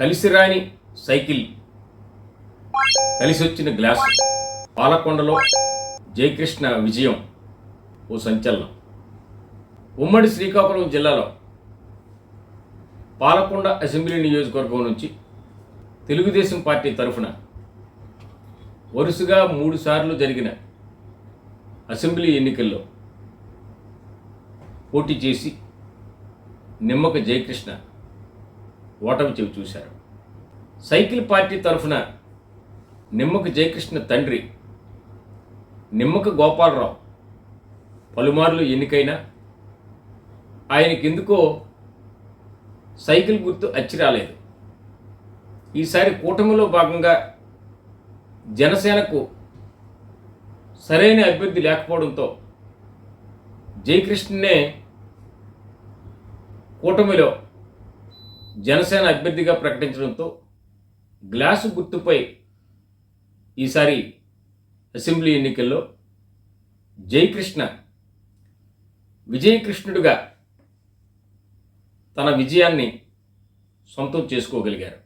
కలిసిరాని cycle. కలిసి వచ్చిన glass. పాలకొండలో Jayakrishna విజయం. ఓ సంచలనం. ఉమ్మడి శ్రీకాకుళం జిల్లాలో పాలకొండ అసెంబ్లీ నియోజకవర్గం నుంచి తెలుగుదేశం పార్టీ తరఫున వరుసగా మూడుసార్లు జరిగిన అసెంబ్లీ ఎన్నికల్లో పోటీ చేసి నిమ్మక జయకృష్ణ ఓటమి చెవి చూశారు. సైకిల్ పార్టీ తరఫున నిమ్మక జయకృష్ణ తండ్రి నిమ్మక గోపాలరావు పలుమార్లు ఎన్నికైనా ఆయనకెందుకో సైకిల్ గుర్తు అచ్చి రాలేదు. ఈసారి కూటమిలో భాగంగా జనసేనకు సరైన అభ్యర్థి లేకపోవడంతో జయకృష్ణనే కూటమిలో జనసేన అభ్యర్థిగా ప్రకటించడంతో గ్లాసు గుర్తుపై ఈసారి అసెంబ్లీ ఎన్నికల్లో జయకృష్ణ విజయకృష్ణుడుగా తన విజయాన్ని సొంతం చేసుకోగలిగారు.